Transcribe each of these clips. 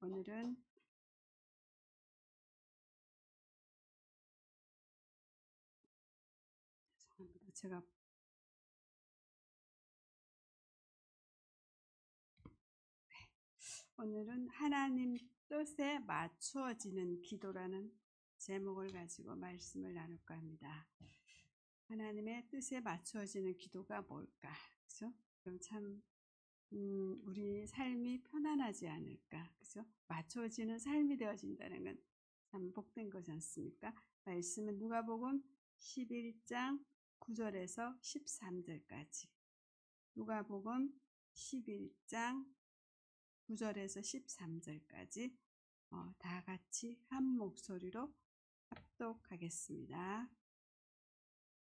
오늘은 죄송합니다. 제가 네. 오늘은 하나님 뜻에 맞추어지는 기도라는 제목을 가지고 말씀을 나눌까 합니다. 하나님의 뜻에 맞추어지는 기도가 뭘까? 그죠? 그럼 참 음, 우리 삶이 편안하지 않을까? 그죠? 맞춰지는 삶이 되어진다는 건 참 복된 것이 않습니까? 말씀은 누가복음 11장 9절에서 13절까지. 누가복음 11장 9절에서 13절까지 어, 다 같이 한 목소리로 합독하겠습니다.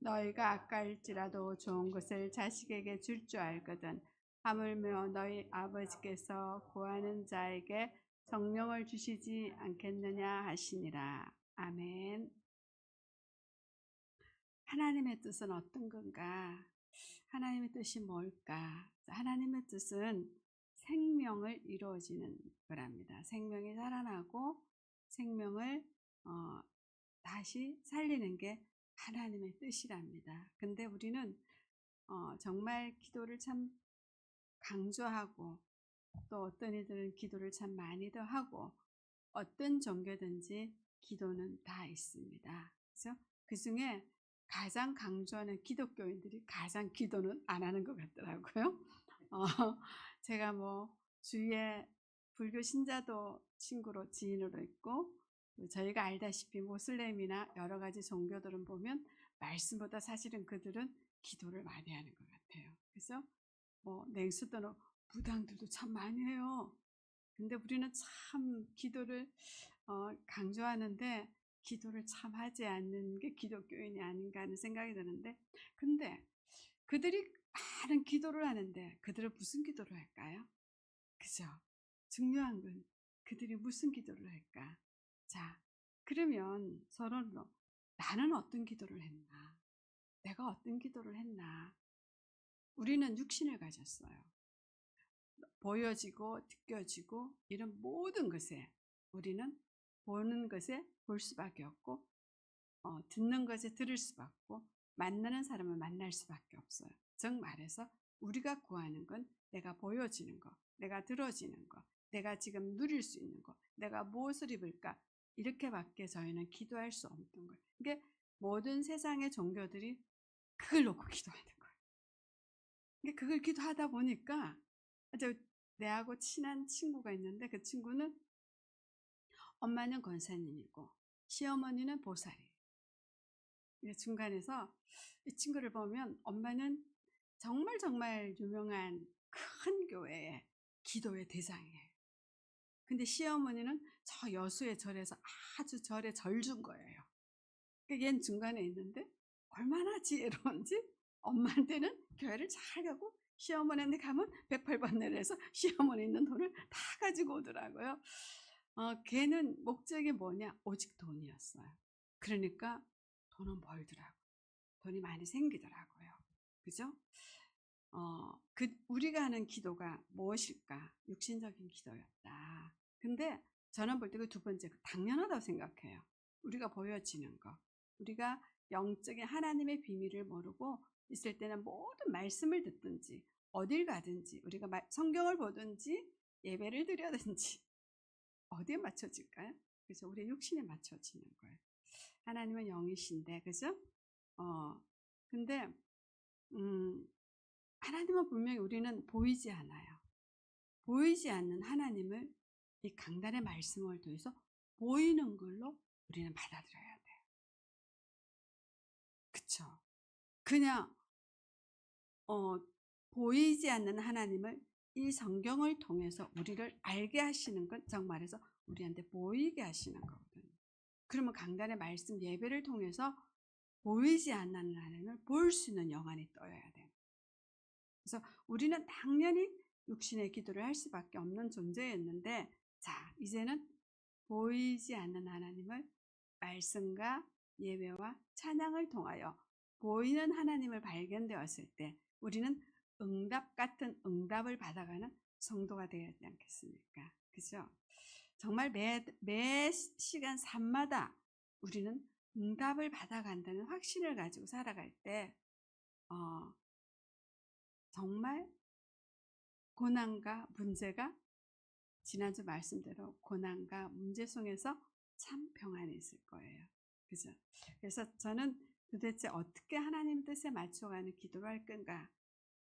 너희가 아까일지라도 좋은 것을 자식에게 줄 줄 알거든. 하물며 너희 아버지께서 구하는 자에게 성령을 주시지 않겠느냐 하시니라. 아멘. 하나님의 뜻은 어떤 건가? 하나님의 뜻이 뭘까? 하나님의 뜻은 생명을 이루어지는 거랍니다. 생명이 살아나고 생명을 어, 다시 살리는 게 하나님의 뜻이랍니다. 근데 우리는 어, 정말 기도를 참 강조하고 또 어떤 이들은 기도를 참 많이 더 하고 어떤 종교든지 기도는 다 있습니다. 그래서 그 중에 가장 강조하는 기독교인들이 가장 기도는 안 하는 것 같더라고요. 어, 제가 뭐 주위에 불교 신자도 친구로 지인으로 있고 저희가 알다시피 모슬렘이나 여러 가지 종교들은 보면 말씀보다 사실은 그들은 기도를 많이 하는 것 같아요. 그래서 뭐 냉수도는 부당들도 참 많이 해요. 근데 우리는 참 기도를 어, 강조하는데 기도를 참 하지 않는 게 기독교인이 아닌가 하는 생각이 드는데 근데 그들이 많은 기도를 하는데 그들은 무슨 기도를 할까요? 그죠? 중요한 건 그들이 무슨 기도를 할까? 자, 그러면 서로로 나는 어떤 기도를 했나? 내가 어떤 기도를 했나? 우리는 육신을 가졌어요. 보여지고 느껴지고 이런 모든 것에 우리는 보는 것에 볼 수밖에 없고 어, 듣는 것에 들을 수밖에 없고 만나는 사람을 만날 수밖에 없어요. 즉 말해서 우리가 구하는 건 내가 보여지는 거, 내가 들어지는 거, 내가 지금 누릴 수 있는 거, 내가 무엇을 입을까 이렇게밖에 저희는 기도할 수 없는 거예요. 이게 모든 세상의 종교들이 그걸 놓고 기도하는 거예요. 이게 그걸 기도하다 보니까 내하고 친한 친구가 있는데 그 친구는 엄마는 권사님이고 시어머니는 보살이에요. 중간에서 이 친구를 보면 엄마는 정말 정말 유명한 큰 교회의 기도의 대장이에요. 근데 시어머니는 저 여수의 절에서 아주 절에 절 준 거예요. 그러니까 얜 중간에 있는데 얼마나 지혜로운지 엄마한테는 교회를 잘 가고 시어머니한테 가면 108번 내려서 시어머니 있는 돈을 다 가지고 오더라고요. 어, 걔는 목적이 뭐냐? 오직 돈이었어요. 그러니까 돈은 벌더라고요. 돈이 많이 생기더라고요. 그죠? 어, 그, 우리가 하는 기도가 무엇일까? 육신적인 기도였다. 근데 저는 볼 때 그 두 번째, 당연하다고 생각해요. 우리가 보여지는 거. 우리가 영적인 하나님의 비밀을 모르고 있을 때는 모든 말씀을 듣든지, 어딜 가든지, 우리가 성경을 보든지, 예배를 드려든지, 어디에 맞춰질까요? 그래서 우리 육신에 맞춰지는 거예요. 하나님은 영이신데, 그죠? 어, 근데, 음, 하나님은 분명히 우리는 보이지 않아요. 보이지 않는 하나님을 이 강단의 말씀을 통해서 보이는 걸로 우리는 받아들여야 돼요. 그쵸? 그냥, 어, 보이지 않는 하나님을 이 성경을 통해서 우리를 알게 하시는 건 정말해서 우리한테 보이게 하시는 거거든요. 그러면 강단의 말씀 예배를 통해서 보이지 않는 하나님을 볼 수 있는 영안이 떠야 돼요. 그래서 우리는 당연히 육신의 기도를 할 수밖에 없는 존재였는데, 자, 이제는 보이지 않는 하나님을 말씀과 예배와 찬양을 통하여 보이는 하나님을 발견되었을 때 우리는 응답 같은 응답을 받아가는 성도가 되지 않겠습니까? 그죠? 정말 매, 매 시간 삶마다 우리는 응답을 받아간다는 확신을 가지고 살아갈 때, 어, 정말 고난과 문제가 지난주 말씀대로 고난과 문제 속에서 참 평안이 있을 거예요. 그죠? 그래서 저는 도대체 어떻게 하나님 뜻에 맞춰가는 기도를 할 건가?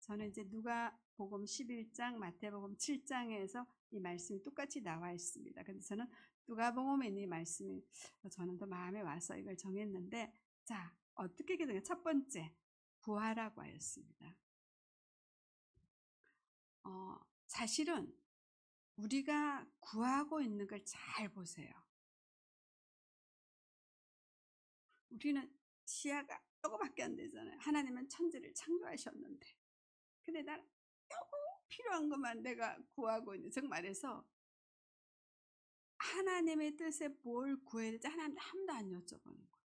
저는 이제 누가 복음 11장, 마태복음 7장에서 이 말씀이 똑같이 나와 있습니다. 근데 저는 누가 복음에 있는 이 말씀이 저는 더 마음에 와서 이걸 정했는데, 자, 어떻게 기도가 첫 번째, 구하라고 하였습니다. 어, 사실은 우리가 구하고 있는 걸 잘 보세요. 우리는 시야가 조금밖에 안 되잖아요. 하나님은 천지를 창조하셨는데. 근데 난 조금 필요한 것만 내가 구하고 있는, 즉 말해서 하나님의 뜻에 뭘 구해야 될지 하나님한테 한 번도 안 여쭤보는 거예요.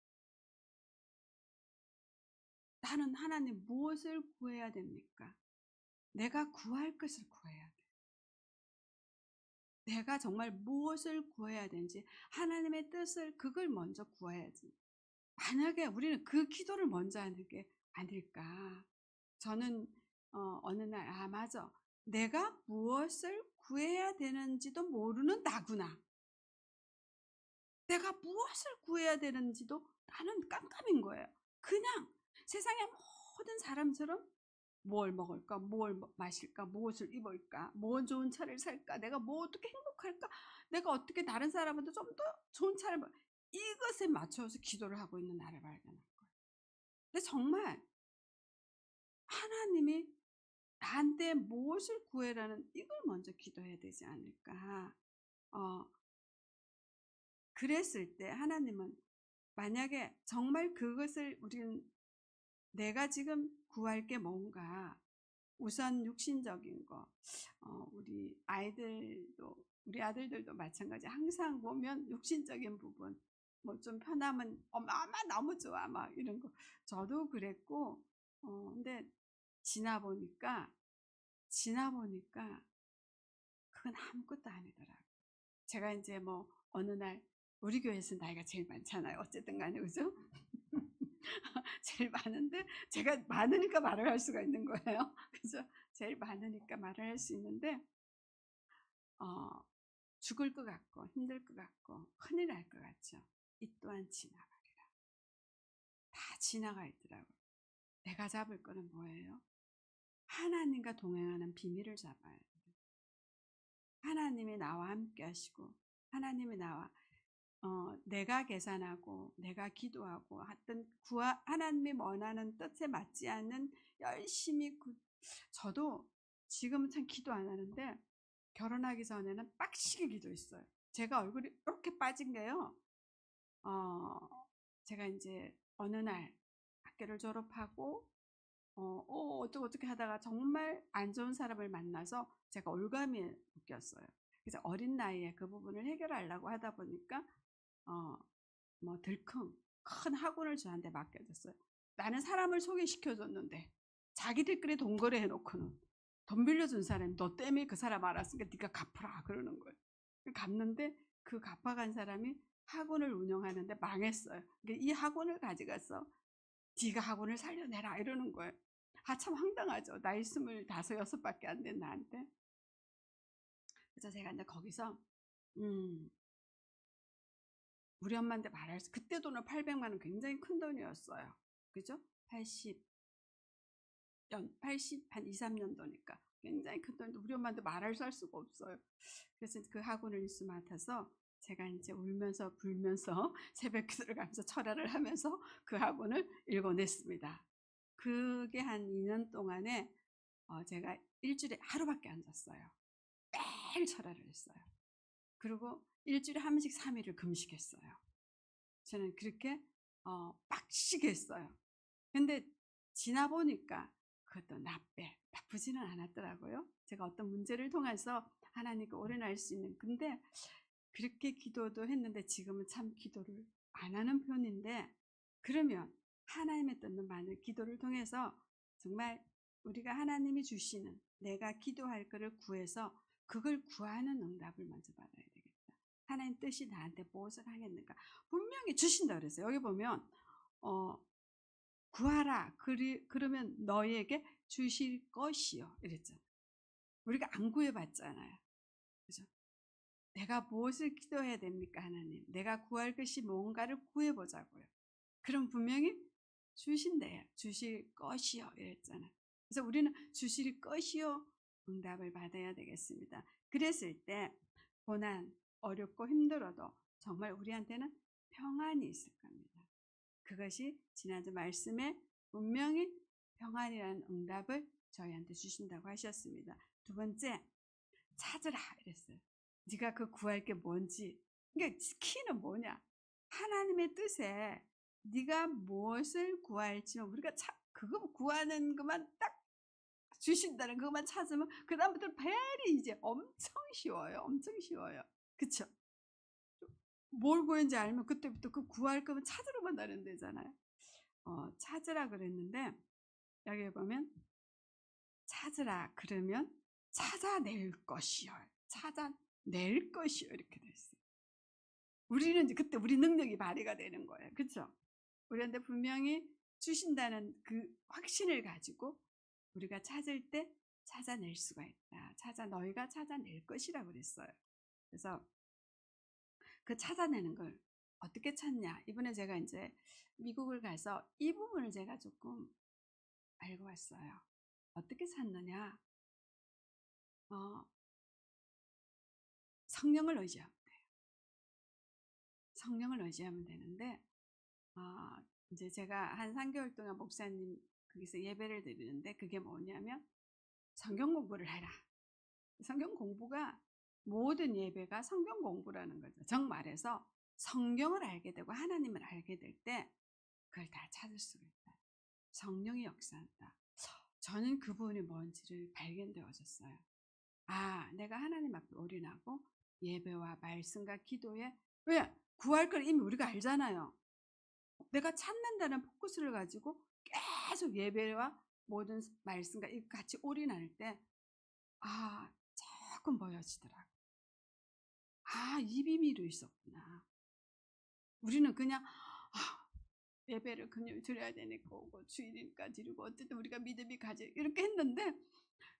나는 하나님 무엇을 구해야 됩니까? 내가 구할 것을 구해야 돼. 내가 정말 무엇을 구해야 되는지 하나님의 뜻을 그걸 먼저 구해야지. 만약에 우리는 그 기도를 먼저 하는 게 아닐까. 저는 어, 어느 날, 아, 맞아. 내가 무엇을 구해야 되는지도 모르는 나구나. 내가 무엇을 구해야 되는지도 나는 깜깜인 거예요. 그냥 세상의 모든 사람처럼 뭘 먹을까, 뭘 마실까, 무엇을 입을까, 뭐 좋은 차를 살까, 내가 뭐 어떻게 행복할까, 내가 어떻게 다른 사람보다 좀더 좋은 차를 이것에 맞춰서 기도를 하고 있는 나를 발견한 거예요. 근데 정말 하나님이 나한테 무엇을 구해라는 이걸 먼저 기도해야 되지 않을까. 어, 그랬을 때 하나님은 만약에 정말 그것을 우리는 내가 지금 구할 게 뭔가 우선 육신적인 거, 어, 우리 아이들도 우리 아들들도 마찬가지. 항상 보면 육신적인 부분, 뭐 좀 편하면 엄마, 엄마 너무 좋아 막 이런 거. 저도 그랬고, 어, 근데 지나 보니까 지나 보니까 그건 아무것도 아니더라고. 제가 이제 뭐 어느 날 우리 교회에서 나이가 제일 많잖아요. 어쨌든 간에 그죠? 제일 많은데 제가 많으니까 말을 할 수가 있는 거예요. 그죠? 제일 많으니까 말을 할 수 있는데 어, 죽을 것 같고 힘들 것 같고 큰일 날 것 같죠. 이 또한 지나가리라. 다 지나가 있더라고요. 내가 잡을 거는 뭐예요? 하나님과 동행하는 비밀을 잡아야 돼요. 하나님이 나와 함께 하시고 하나님이 나와 어, 내가 계산하고 내가 기도하고 하여튼 구하, 하나님이 원하는 뜻에 맞지 않는 열심히 구, 저도 지금은 참 기도 안 하는데 결혼하기 전에는 빡시게 기도했어요. 제가 얼굴이 이렇게 빠진 게요. 어, 제가 이제 어느 날 학교를 졸업하고 어, 어, 어떻게 어떻게 하다가 정말 안 좋은 사람을 만나서 제가 올감이 웃겼어요. 그래서 어린 나이에 그 부분을 해결하려고 하다 보니까 어, 뭐 들컹 큰 학원을 저한테 맡겨줬어요. 나는 사람을 소개시켜줬는데 자기들끼리 동거래 해놓고는 돈 빌려준 사람이 너 때문에 그 사람 알았으니까 네가 갚아라 그러는 거예요. 갚는데 그 갚아간 사람이 학원을 운영하는데 망했어요. 그러니까 이 학원을 가져가서 네가 학원을 살려내라 이러는 거예요. 아 참 황당하죠. 나이 스물다섯 여섯밖에 안 된 나한테. 그래서 제가 이제 거기서 음 우리 엄마한테 말할 수, 그때 돈은 800만 원 굉장히 큰 돈이었어요. 그죠? 80, 연, 80, 한 2, 3년도니까 굉장히 큰 돈인데 우리 엄마한테 말할 수 할 수가 없어요. 그래서 그 학원을 일수 맡아서 제가 이제 울면서 불면서 새벽 기도를 가면서 철야를 하면서 그 학원을 읽어냈습니다. 그게 한 2년 동안에 어 제가 일주일에 하루밖에 안 잤어요. 매일 철야를 했어요. 그리고 일주일에 한 번씩 3일을 금식했어요. 저는 그렇게 어, 빡시게 했어요. 근데 지나 보니까 그것도 나쁘, 나쁘지는 않았더라고요. 제가 어떤 문제를 통해서 하나님께 오래 날 수 있는. 근데 그렇게 기도도 했는데 지금은 참 기도를 안 하는 편인데 그러면 하나님의 뜻은 많은 기도를 통해서 정말 우리가 하나님이 주시는 내가 기도할 것을 구해서 그걸 구하는 응답을 먼저 받아야 되겠다. 하나님 뜻이 나한테 무엇을 하겠는가? 분명히 주신다 그랬어요. 여기 보면 어 구하라. 그리, 그러면 너희에게 주실 것이요. 이랬죠. 우리가 안 구해봤잖아요. 그죠? 내가 무엇을 기도해야 됩니까, 하나님? 내가 구할 것이 뭔가를 구해보자고요. 그럼 분명히 주신대요. 주실 것이요. 이랬잖아요. 그래서 우리는 주실 것이요. 응답을 받아야 되겠습니다. 그랬을 때, 고난, 어렵고 힘들어도 정말 우리한테는 평안이 있을 겁니다. 그것이 지난주 말씀에 분명히 평안이라는 응답을 저희한테 주신다고 하셨습니다. 두 번째, 찾으라 이랬어요. 네가 그 구할 게 뭔지. 그러니까 키는 뭐냐? 하나님의 뜻에 네가 무엇을 구할지 우리가 차, 그거 구하는 것만 딱 주신다는 그것만 찾으면 그 다음부터 벨이 이제 엄청 쉬워요. 엄청 쉬워요. 그쵸? 뭘 구했는지 알면 그때부터 그 구할 거면 찾으러만 다는 데잖아요. 어, 찾으라 그랬는데 여기 보면 찾으라 그러면 찾아낼 것이요. 찾아낼 것이요. 이렇게 돼 있어요. 우리는 그때 우리 능력이 발휘가 되는 거예요. 그렇죠? 우리한테 분명히 주신다는 그 확신을 가지고 우리가 찾을 때 찾아낼 수가 있다. 찾아 너희가 찾아낼 것이라고 그랬어요. 그래서 그 찾아내는 걸 어떻게 찾냐? 이번에 제가 이제 미국을 가서 이 부분을 제가 조금 알고 왔어요. 어떻게 찾느냐? 어, 성령을 의지하면 돼요. 성령을 의지하면 되는데, 어, 이제 제가 한 3개월 동안 목사님 거기서 예배를 드리는데 그게 뭐냐면 성경 공부를 해라. 성경 공부가 모든 예배가 성경 공부라는 거죠. 정말해서 성경을 알게 되고 하나님을 알게 될 때 그걸 다 찾을 수가 있다. 성령이 역사한다. 저는 그분이 뭔지를 발견되어졌어요. 아, 내가 하나님 앞에 올인하고 예배와 말씀과 기도에 왜 구할 걸 이미 우리가 알잖아요. 내가 찾는다는 포커스를 가지고 계속 예배와 모든 말씀과 같이 올인할 때 아, 조금 보여지더라고요. 아, 이 비밀이 있었구나. 우리는 그냥, 아, 예배를 그냥 드려야 되니까 오고, 주일이니까 드리고, 어쨌든 우리가 믿음이 가지, 이렇게 했는데,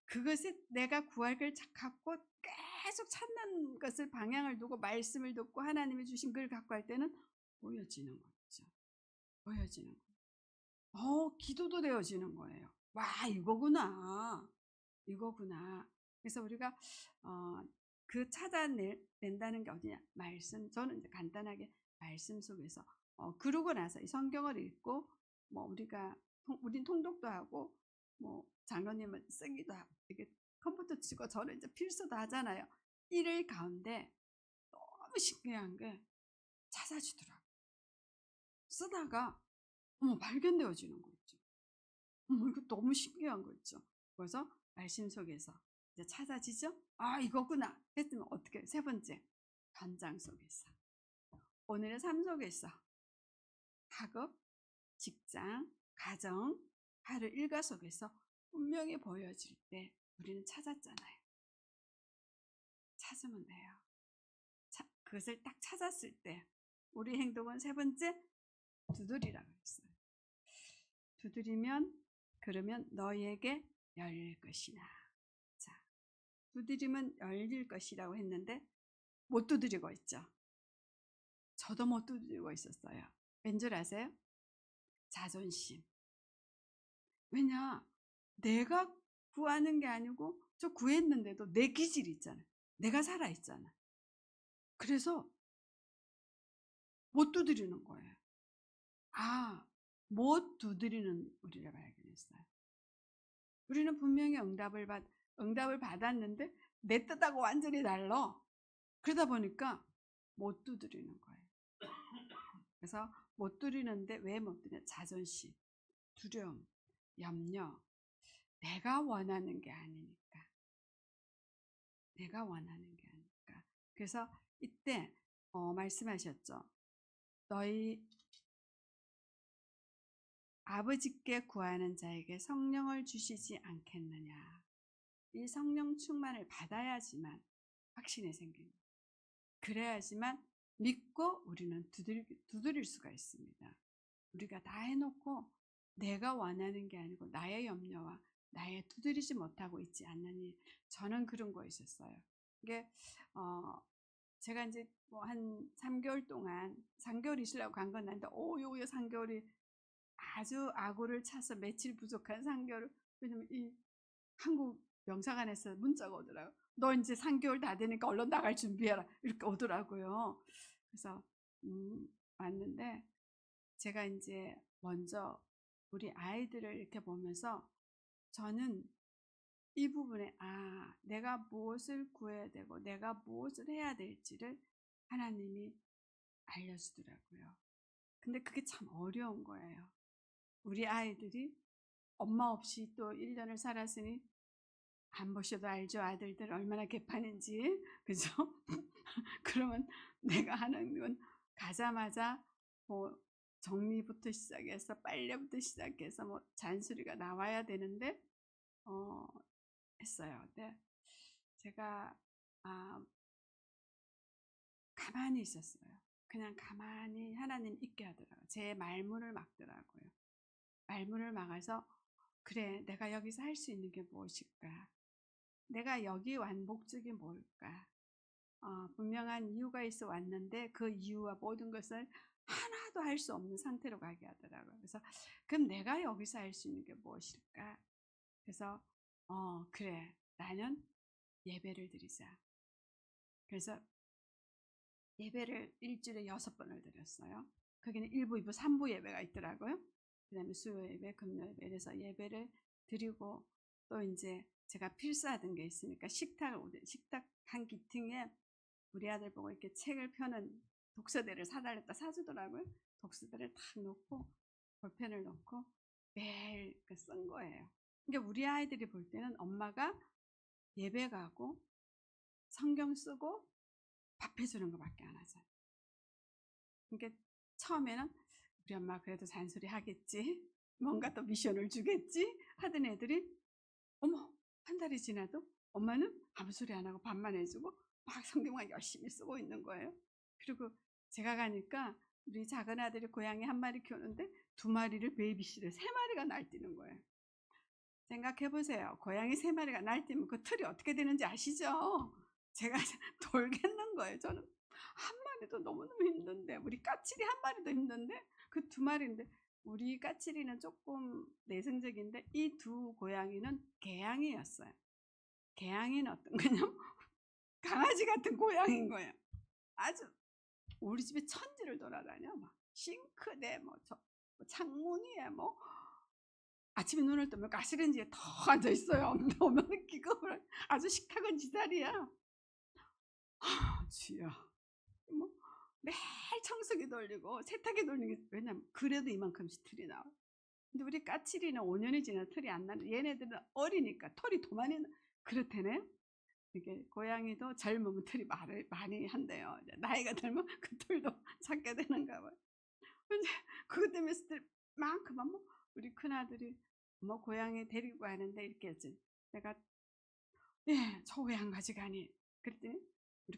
그것에 내가 구할 걸 갖고 계속 찾는 것을 방향을 두고 말씀을 듣고 하나님이 주신 걸 갖고 할 때는 보여지는 거죠. 보여지는 거. 어, 기도도 되어지는 거예요. 와, 이거구나. 이거구나. 그래서 우리가 어, 그 찾아낸다는 게 어디냐? 말씀. 저는 이제 간단하게 말씀 속에서 어, 그러고 나서 이 성경을 읽고 뭐 우리가 통, 우린 통독도 하고 뭐 장로님은 쓰기도 하고 이게 컴퓨터 치고 저는 이제 필수도 하잖아요. 일을 가운데 너무 신기한 게 찾아주더라고. 쓰다가 어머 발견되어지는 거 있죠. 어머 이거 너무 신기한 거 있죠. 그래서 말씀 속에서 이제 찾아지죠? 아, 이거구나. 했으면 어떻게, 세 번째, 현장 속에서. 오늘의 삶 속에서 학업, 직장, 가정, 하루 일과 속에서 분명히 보여질 때 우리는 찾았잖아요. 찾으면 돼요. 자, 그것을 딱 찾았을 때 우리 행동은 세 번째 두드리라고 했어요. 두드리면 그러면 너희에게 열릴 것이나 두드리면 열릴 것이라고 했는데 못 두드리고 있죠. 저도 못 두드리고 있었어요. 왠 줄 아세요? 자존심. 왜냐? 내가 구하는 게 아니고 저 구했는데도 내 기질이 있잖아요. 내가 살아있잖아. 그래서 못 두드리는 거예요. 아, 못 두드리는 우리를 발견했어요. 우리는 분명히 응답을 받, 응답을 받았는데 내 뜻하고 완전히 달라. 그러다 보니까 못 두드리는 거예요. 그래서 못 두드리는데 왜 못 두드려? 자존심, 두려움, 염려. 내가 원하는 게 아니니까. 내가 원하는 게 아니니까. 그래서 이때 어, 말씀하셨죠. 너희 아버지께 구하는 자에게 성령을 주시지 않겠느냐. 이 성령 충만을 받아야지만 확신이 생깁니다. 그래야지만 믿고 우리는 두드릴, 두드릴 수가 있습니다. 우리가 다 해놓고 내가 원하는 게 아니고 나의 염려와 나의 두드리지 못하고 있지 않느니 저는 그런 거 있었어요. 이게 어 제가 이제 뭐 한 3개월 동안 3개월 있으려고 간 건 아닌데 오 요 요 3개월이 아주 악오를 차서 며칠 부족한 3개월 왜냐면 이 한국 영사관에서 문자가 오더라고요. 너 이제 3개월 다 되니까 얼른 나갈 준비해라. 이렇게 오더라고요. 그래서 음, 왔는데 제가 이제 먼저 우리 아이들을 이렇게 보면서 저는 이 부분에 아 내가 무엇을 구해야 되고 내가 무엇을 해야 될지를 하나님이 알려주더라고요. 근데 그게 참 어려운 거예요. 우리 아이들이 엄마 없이 또 1년을 살았으니 안 보셔도 알죠. 아들들 얼마나 개판인지. 그죠? 그러면 내가 하는 건 가자마자 뭐 정리부터 시작해서 빨래부터 시작해서 뭐 잔소리가 나와야 되는데 어 했어요. 근데 제가 아 가만히 있었어요. 그냥 가만히 하나님 있게 하더라고요. 제 말문을 막더라고요. 말문을 막아서 그래 내가 여기서 할 수 있는 게 무엇일까? 내가 여기 완 목적이 뭘까? 어, 분명한 이유가 있어 왔는데 그 이유와 모든 것을 하나도 할 수 없는 상태로 가게 하더라고요. 그래서 그럼 내가 여기서 할 수 있는 게 무엇일까? 그래서 어 그래 나는 예배를 드리자. 그래서 예배를 일주일에 여섯 번을 드렸어요. 거기는 1부, 2부, 3부 예배가 있더라고요. 그 다음에 수요 예배, 금요 예배. 그래서 예배를 드리고 또 이제 제가 필사하던 게 있으니까 식탁을, 식탁 한 기팅에 우리 아들 보고 이렇게 책을 펴는 독서대를 사달랬다 사주더라고요. 독서대를 탁 놓고 볼펜을 놓고 매일 쓴 거예요. 그러니까 우리 아이들이 볼 때는 엄마가 예배 가고 성경 쓰고 밥 해주는 것밖에 안 하잖아요. 그러니까 처음에는 우리 엄마 그래도 잔소리 하겠지. 뭔가 또 미션을 주겠지. 하던 애들이 어머 한 달이 지나도 엄마는 아무 소리 안 하고 밥만 해주고 막 성경만 열심히 쓰고 있는 거예요. 그리고 제가 가니까 우리 작은 아들이 고양이 한 마리 키우는데 두 마리를 베이비시를 세 마리가 날뛰는 거예요. 생각해 보세요. 고양이 세 마리가 날뛰면 그 틀이 어떻게 되는지 아시죠? 제가 돌겠는 거예요. 저는 한 마리도 너무너무 힘든데 우리 까칠이 한 마리도 힘든데 그 두 마리인데 우리 까칠이는 조금 내성적인데 이 두 고양이는 개양이었어요. 개양이는 어떤 거냐면 강아지 같은 고양이인 거예요. 아주 우리 집에 천지를 돌아다녀 막 싱크대 뭐, 저, 뭐 창문 위에 뭐 아침에 눈을 뜨면 가스레인지에 더 앉아 있어요. 오면 기겁을 아주 식탁은 지살이야. 아, 주여. 뭐 매일 청소기 돌리고 세탁기 돌리는 게 왜냐면 그래도 이만큼씩 틀이 나와. 근데 우리 까칠이는 5년이 지나 틀이 안 나는 얘네들은 어리니까 털이 더 많이 나. 그렇대네. 이게 고양이도 젊으면 털이 말을 많이 한대요. 나이가 들면 그 털도 찾게 되는가 봐요. 이제 그것 때문에 스트만큼만 뭐 우리 큰 아들이 뭐 고양이 데리고 가는데 이렇게 했지. 내가 예, 저왜안 가져가니? 그랬더니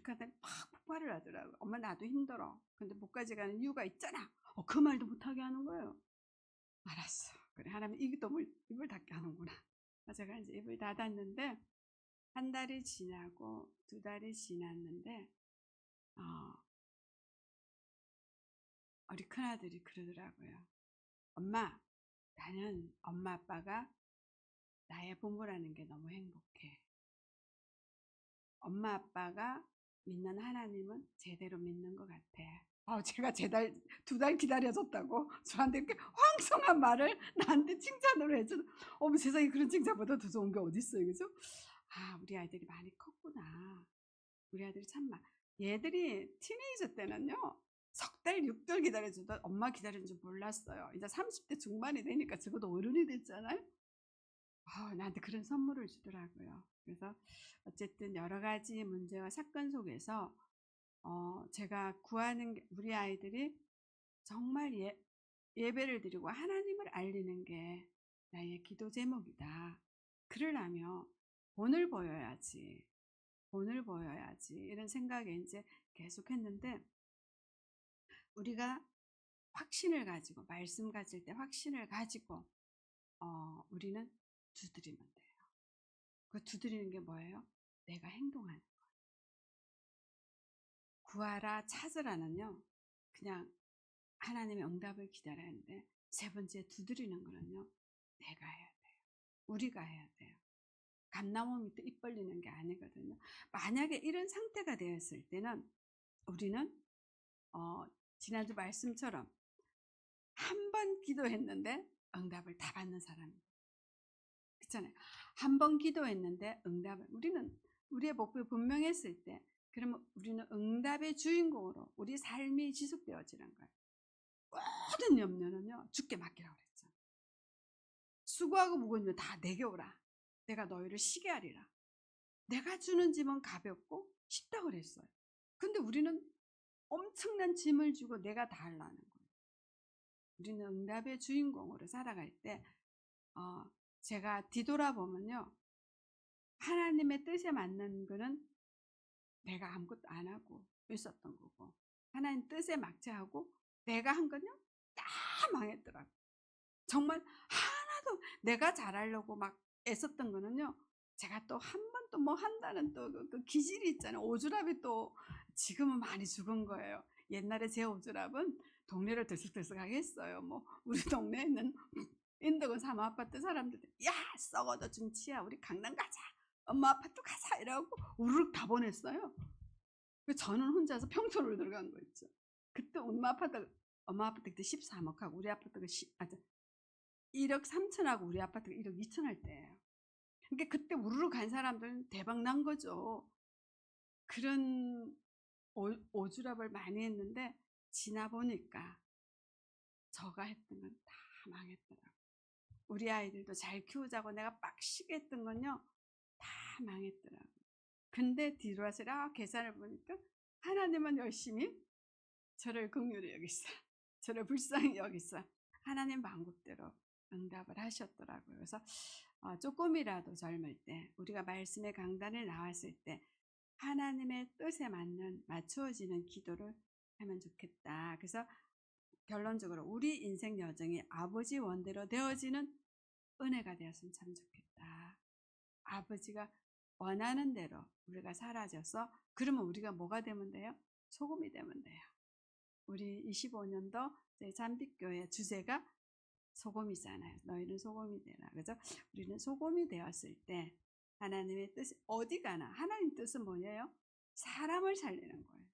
큰 아들이 막 폭발을 하더라고. 엄마 나도 힘들어. 근데 못 가져가는 이유가 있잖아. 어, 그 말도 못하게 하는 거예요. 알았어. 그래 하나님 이것도 물, 입을 닫게 하는구나. 제가 이제 입을 닫았는데 한 달이 지나고 두 달이 지났는데 어, 우리 큰아들이 그러더라고요. 엄마, 나는 엄마 아빠가 나의 부모라는 게 너무 행복해. 엄마 아빠가 믿는 하나님은 제대로 믿는 것 같아. 어, 제가 제달 두 달 기다려줬다고 저한테 이렇게 황송한 말을 나한테 칭찬으로 해줘. 어머 세상에 그런 칭찬보다 더 좋은 게 어디 있어요, 그죠? 아, 우리 아이들이 많이 컸구나. 우리 아들이 참 마- 얘들이 티네이저 때는요. 석 달, 육달 기다려줘도 엄마 기다리는 줄 몰랐어요. 이제 30대 중반이 되니까 적어도 어른이 됐잖아요. 아, 나한테 그런 선물을 주더라고요. 그래서 어쨌든 여러 가지 문제와 사건 속에서 어, 제가 구하는 게 우리 아이들이 정말 예, 예배를 드리고 하나님을 알리는 게 나의 기도 제목이다. 그러려면 본을 보여야지. 본을 보여야지. 이런 생각에 이제 계속 했는데 우리가 확신을 가지고 말씀 가질 때 확신을 가지고 어, 우리는 두드리면 돼요. 그 두드리는 게 뭐예요? 내가 행동하는 거예요. 구하라 찾으라는요. 그냥 하나님의 응답을 기다려야 하는데 세 번째 두드리는 거는요. 내가 해야 돼요. 우리가 해야 돼요. 감나무 밑에 입 벌리는 게 아니거든요. 만약에 이런 상태가 되었을 때는 우리는 어, 지난주 말씀처럼 한 번 기도했는데 응답을 다 받는 사람입니다. 그렇잖아요. 한 번 기도했는데 응답을 우리는 우리의 목표 분명했을 때 그러면 우리는 응답의 주인공으로 우리 삶이 지속되어지는 거예요. 모든 염려는요 죽게 맡기라고 그랬죠. 수고하고 무거운 일다 내게 오라. 내가 너희를 쉬게 하리라. 내가 주는 짐은 가볍고 쉽다고 그랬어요. 근데 우리는 엄청난 짐을 주고 내가 다 하려는 거예요. 우리는 응답의 주인공으로 살아갈 때, 어, 제가 뒤돌아보면요. 하나님의 뜻에 맞는 거는 내가 아무것도 안 하고 있었던 거고, 하나님 뜻에 막체하고 내가 한 건요? 다 망했더라고. 정말 하나도 내가 잘하려고 막 애썼던 거는요. 제가 또 한 번 또 뭐 한다는 또그 그 기질이 있잖아요. 오주랍이 또 지금은 많이 죽은 거예요. 옛날에 제 오주랍은 동네를 들썩들썩하게 했어요. 뭐 우리 동네에 있는 인덕은 사무 아파트 사람들 야 썩어도 준치야 우리 강남 가자 엄마 아파트 가자 이러고 우르륵 다 보냈어요. 그 저는 혼자서 평촌으로 들어간 거 있죠. 그때 엄마 아파트 엄마 아파트 그때 13억하고 우리 아파트가 10, 아, 1억 3천하고 우리 아파트가 1억 2천 할 때예요. 그러니까 그때 우르르 간 사람들은 대박 난 거죠. 그런 오, 오주랍을 많이 했는데 지나 보니까 저가 했던 건 다 망했더라고. 우리 아이들도 잘 키우자고 내가 빡시게 했던 건요 다 망했더라고. 근데 뒤로 와서 라 계산을 보니까 하나님은 열심히 저를 긍휼히 여기사, 저를 불쌍히 여기사 하나님 방법대로 응답을 하셨더라고요. 그래서 어, 조금이라도 젊을 때 우리가 말씀의 강단에 나왔을 때 하나님의 뜻에 맞는 맞추어지는 기도를 하면 좋겠다. 그래서 결론적으로 우리 인생 여정이 아버지 원대로 되어지는 은혜가 되었으면 참 좋겠다. 아버지가 원하는 대로 우리가 사라져서 그러면 우리가 뭐가 되면 돼요? 소금이 되면 돼요. 우리 25년도 잠빛교회 주제가 소금이잖아요. 너희는 소금이 되라. 그래서 우리는 소금이 되었을 때 하나님의 뜻이 어디 가나 하나님 뜻은 뭐예요? 사람을 살리는 거예요.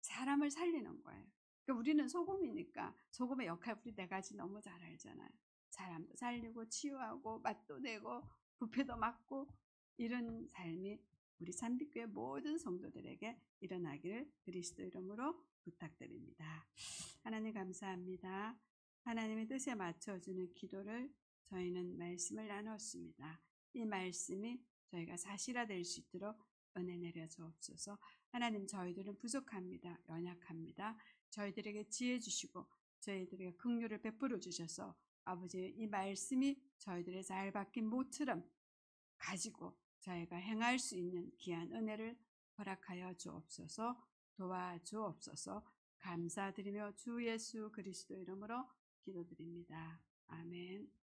사람을 살리는 거예요. 그러니까 우리는 소금이니까 소금의 역할 우리 네 가지 너무 잘 알잖아요. 사람도 살리고 치유하고 맛도 내고 부패도 막고 이런 삶이 우리 산빛교회 모든 성도들에게 일어나기를 그리스도 이름으로 부탁드립니다. 하나님 감사합니다. 하나님의 뜻에 맞춰주는 기도를 저희는 말씀을 나눴습니다. 이 말씀이 저희가 사실화될 수 있도록 은혜 내려 주옵소서. 하나님 저희들은 부족합니다. 연약합니다. 저희들에게 지혜 주시고 저희들에게 긍휼을 베풀어 주셔서 아버지 이 말씀이 저희들의 잘 박힌 모처럼 가지고 저희가 행할 수 있는 귀한 은혜를 허락하여 주옵소서 도와주옵소서 감사드리며 주 예수 그리스도 이름으로 기도드립니다. 아멘.